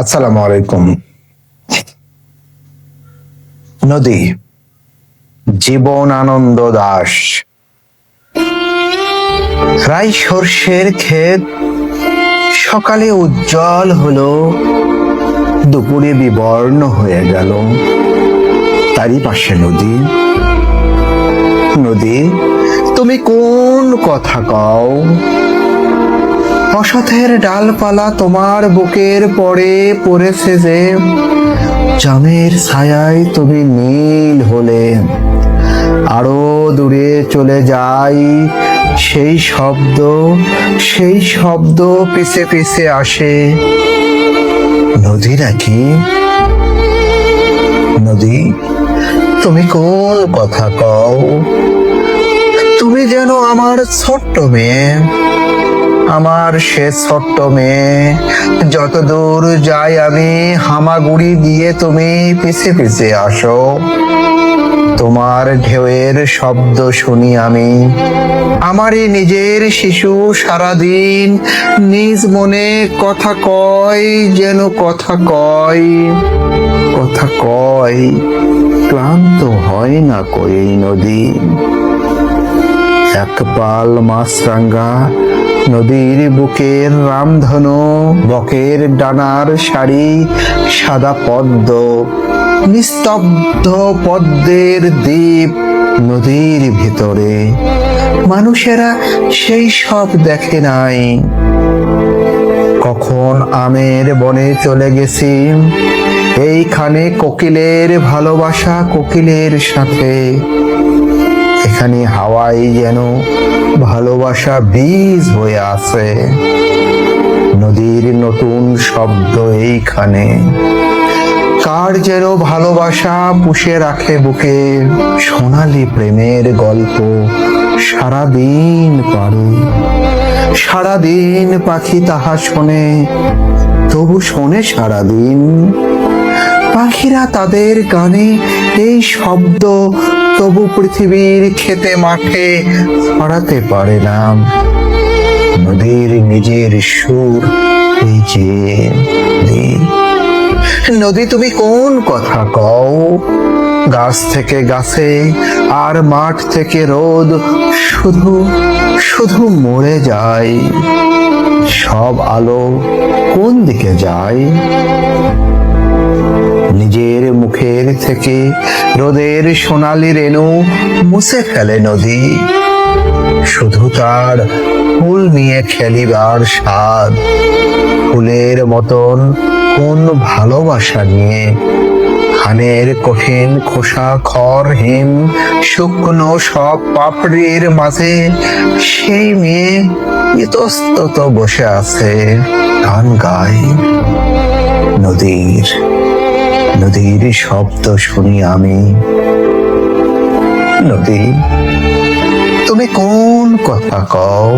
আসসালামু আলাইকুম। নদী, জীবন আনন্দ দাস। রাই সর্ষের ক্ষেত, সকালে উজ্জ্বল হলো, দুপুরে বিবর্ণ হয়ে গেল। তারই পাশে নদী। নদী, তুমি কোন কথা কও? অসথের ডালপালা তোমার বুকের পরে পড়েছে যে জামের ছায়ায় তুমি নীল হলে, আরও দূরে চলে যাই, সেই শব্দ সেই শব্দ পিছে পিছে আসে। নদী নাকি? নদী, তুমি কোন কথা কও? তুমি যেন আমার ছোট্ট মেয়ে। আমার সে ছোট্ট মেয়ে। যত দূর যাই আমি, হামাগুড়ি দিয়ে তুমি পিছে পিছে আসো। তোমার ঢেউয়ের শব্দ শুনি আমি। আমারই নিজের শিশু সারাদিন নিজ মনে কথা কয়, যেন কথা কয়। কথা কয়, ক্লান্ত হয় না কই নদী? এক পাল মাছরাঙ্গা নদীর বুকের রামধনু, বকের ডানার শাড়ি, সাদা পদ্ম, নিস্তব্ধ পদ্মের দ্বীপ নদীর ভিতরে। মানুষেরা সেই সব দেখে নাই। কখন আমের বনে চলে গেছি? এইখানে কোকিলের ভালোবাসা কোকিলের সাথে। এখানে হাওয়াই যেন ভালোবাসা বীজ হয়ে আছে। নদীর নতুন শব্দ এইখানে। কার যেন ভালোবাসা পুষে রাখে বুকে। সোনালি প্রেমের গল্প সারাদিন পারে। সারাদিন পাখি তাহা শোনে, তবু শোনে সারাদিন পাখিরা তাদের গানে এই শব্দ, তবু পৃথিবীর খেতে মাঠে ছড়াতে পারে না। নদীর নিজের সুর যে। নদী, তুমি কোন কথা কও? গাছ থেকে গাছে আর মাঠ থেকে রোদ, শুধু শুধু মরে যায়। সব আলো কোন দিকে যায়? নিজের মুখের থেকে রোদের সোনালি রেণু মুছে ফেলে নদী। শুধু তার ফুল নিয়ে খেলিবার স্বাদ, ফুলের মতন কোন ভালোবাসা নিয়ে। খানের কঠিন খোসা, খড়, হিম, শুকনো সব পাপড়ির মাঝে সেই মেয়ে ইতস্তত বসে আছে গান গায় নদীর। নদীর শব্দ শুনি আমি। নদী তুমি কোন কথা কও?